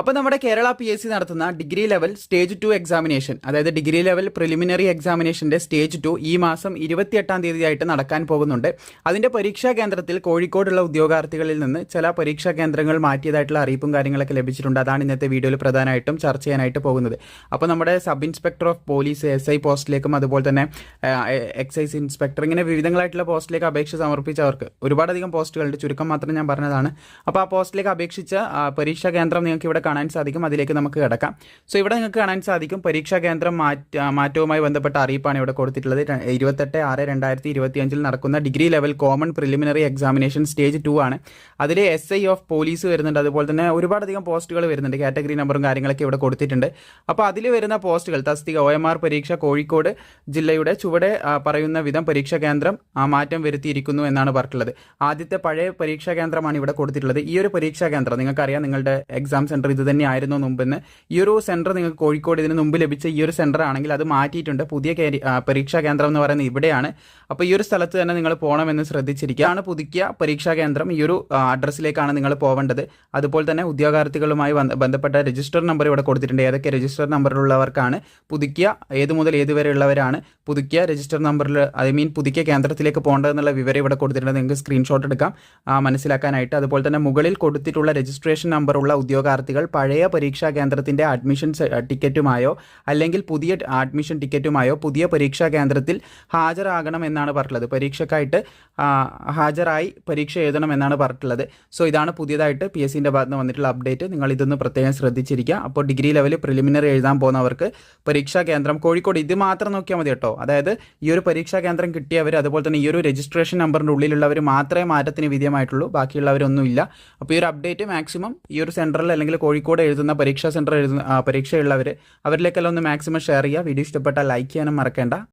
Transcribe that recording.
അപ്പോൾ നമ്മുടെ Kerala P S C നടത്തുന്ന degree level stage two examination അതായത് ഡിഗ്രി ലെവൽ പ്രിലിമിനറി എക്സാമിനേഷന്റെ സ്റ്റേജ് ടു ഈ മാസം ഇരുപത്തിയെട്ടാം തീയതിയായിട്ട് നടക്കാൻ പോകുന്നുണ്ട്. അതിന്റെ പരീക്ഷാ കേന്ദ്രത്തിൽ കോഴിക്കോടുള്ള ഉദ്യോഗാർത്ഥികളിൽ നിന്ന് ചില പരീക്ഷാ കേന്ദ്രങ്ങൾ മാറ്റിയതായിട്ടുള്ള അറിയിപ്പും കാര്യങ്ങളൊക്കെ ലഭിച്ചിട്ടുണ്ട്. അതാണ് ഇന്നത്തെ വീഡിയോയിൽ പ്രധാനമായിട്ടും ചർച്ച ചെയ്യാനായിട്ട് പോകുന്നത്. അപ്പോൾ നമ്മുടെ sub inspector of police S I പോസ്റ്റിലേക്കും അതുപോലെ തന്നെ എക്സൈസ് ഇൻസ്പെക്ടർ ഇങ്ങനെ വിവിധങ്ങളായിട്ടുള്ള പോസ്റ്റിലേക്ക് അപേക്ഷ സമർപ്പിച്ചവർക്ക് ഒരുപാടധികം പോസ്റ്റുകളുണ്ട്. ചുരുക്കം മാത്രം ഞാൻ പറഞ്ഞതാണ്. അപ്പോൾ ആ പോസ്റ്റിലേക്ക് അപേക്ഷിച്ച പരീക്ഷാ കേന്ദ്രം നിങ്ങൾക്ക് ഇവിടെ കാണാൻ സാധിക്കും. അതിലേക്ക് നമുക്ക് കിടക്കാം. സോ ഇവിടെ നിങ്ങൾക്ക് കാണാൻ സാധിക്കും. പരീക്ഷാ കേന്ദ്രം മാറ്റ മാറ്റവുമായി ബന്ധപ്പെട്ട അറിയിപ്പാണ് ഇവിടെ കൊടുത്തിട്ടുള്ളത്. ഇരുപത്തെട്ട് ആറ് രണ്ടായിരത്തി ഇരുപത്തി അഞ്ചിൽ നടക്കുന്ന degree level common preliminary examination stage two ആണ്. അതിൽ എസ് ഐ ഓഫ് പോലീസ് വരുന്നുണ്ട്. അതുപോലെ തന്നെ ഒരുപാടധികം പോസ്റ്റുകൾ വരുന്നുണ്ട്. കാറ്റഗറി നമ്പറും കാര്യങ്ങളൊക്കെ ഇവിടെ കൊടുത്തിട്ടുണ്ട്. അപ്പോൾ അതിൽ വരുന്ന പോസ്റ്റുകൾ തസ്തിക ഒ എം ആർ പരീക്ഷ കോഴിക്കോട് ജില്ലയുടെ ചുവടെ പറയുന്ന വിധം പരീക്ഷാ കേന്ദ്രം മാറ്റം വരുത്തിയിരിക്കുന്നു എന്നാണ് പറഞ്ഞിട്ടുള്ളത്. ആദ്യത്തെ പഴയ പരീക്ഷാ കേന്ദ്രമാണ് ഇവിടെ കൊടുത്തിട്ടുള്ളത്. ഈ ഒരു പരീക്ഷാ കേന്ദ്രം നിങ്ങൾക്കറിയാം നിങ്ങളുടെ എക്സാം സെന്റർ ഇത് തന്നെയായിരുന്നു മുമ്പെന്ന്. ഈ ഒരു സെന്റർ നിങ്ങൾക്ക് കോഴിക്കോട് ഇതിന് മുമ്പ് ലഭിച്ച ഈ ഒരു സെന്റർ ആണെങ്കിൽ അത് മാറ്റിയിട്ടുണ്ട്. പുതിയ പരീക്ഷാ കേന്ദ്രം എന്ന് പറയുന്നത് ഇവിടെയാണ്. അപ്പോൾ ഈ ഒരു സ്ഥലത്ത് തന്നെ നിങ്ങൾ പോകണമെന്ന് ശ്രദ്ധിച്ചിരിക്കുക. ആണ് പുതുക്കിയ പരീക്ഷാ കേന്ദ്രം. ഈ ഒരു അഡ്രസ്സിലേക്കാണ് നിങ്ങൾ പോകേണ്ടത് അതുപോലെ തന്നെ ഉദ്യോഗാർത്ഥികളുമായി ബന്ധപ്പെട്ട രജിസ്റ്റർ നമ്പർ ഇവിടെ കൊടുത്തിട്ടുണ്ട്. ഏതൊക്കെ രജിസ്റ്റർ നമ്പറിലുള്ളവർക്കാണ് പുതുക്കിയ ഏത് മുതൽ ഏത് വരെയുള്ളവരാണ് പുതുക്കിയ രജിസ്റ്റർ നമ്പറിൽ ഐ മീൻ പുതുക്കിയ കേന്ദ്രത്തിലേക്ക് പോകേണ്ടതെന്നുള്ള വിവരം ഇവിടെ കൊടുത്തിട്ടുണ്ട്. നിങ്ങൾക്ക് സ്ക്രീൻഷോട്ട് എടുക്കാം. മനസ്സിലാക്കാനായിട്ട്. അതുപോലെ തന്നെ മുകളിൽ കൊടുത്തിട്ടുള്ള രജിസ്ട്രേഷൻ നമ്പറുള്ള ഉദ്യോഗാർത്ഥികൾ പഴയ പരീക്ഷാ കേന്ദ്രത്തിന്റെ അഡ്മിഷൻ ടിക്കറ്റുമായോ അല്ലെങ്കിൽ പുതിയ അഡ്മിഷൻ ടിക്കറ്റുമായോ പുതിയ പരീക്ഷാ കേന്ദ്രത്തിൽ ഹാജരാകണം എന്നാണ് പറഞ്ഞിട്ടുള്ളത്. പരീക്ഷക്കായിട്ട് ഹാജരായി പരീക്ഷ എഴുതണം എന്നാണ് പറഞ്ഞിട്ടുള്ളത്. സോ ഇതാണ് പുതിയതായിട്ട് പി എസ് സിന്റെ ഭാഗത്ത് നിന്ന് വന്നിട്ടുള്ള അപ്ഡേറ്റ് നിങ്ങൾ ഇതൊന്ന് പ്രത്യേകം ശ്രദ്ധിച്ചിരിക്കുക. അപ്പോൾ ഡിഗ്രി ലെവൽ പ്രിലിമിനറി എഴുതാൻ പോകുന്നവർക്ക് പരീക്ഷാ കേന്ദ്രം കോഴിക്കോട് ഇത് മാത്രം നോക്കിയാൽ മതി കേട്ടോ. അതായത് ഈ ഒരു പരീക്ഷാ കേന്ദ്രം കിട്ടിയവർ അതുപോലെ തന്നെ ഈ ഒരു രജിസ്ട്രേഷൻ നമ്പറിന്റെ ഉള്ളിലുള്ളവർ മാത്രമേ മാറ്റത്തിന് വിധേയമായിട്ടുള്ളൂ. ബാക്കിയുള്ളവരൊന്നുമില്ല. അപ്പോൾ ഈ ഒരു അപ്ഡേറ്റ് മാക്സിമം ഈ ഒരു സെന്ററിൽ അല്ലെങ്കിൽ കോഴിക്കോട് എഴുതുന്ന പരീക്ഷാ സെന്റർ എഴുതുന്ന പരീക്ഷയുള്ളവർ അവരിലേക്കെല്ലാം ഒന്ന് മാക്സിമം ഷെയർ ചെയ്യുക. വീഡിയോ ഇഷ്ടപ്പെട്ടാൽ ലൈക്ക് ചെയ്യാനും മറക്കേണ്ട.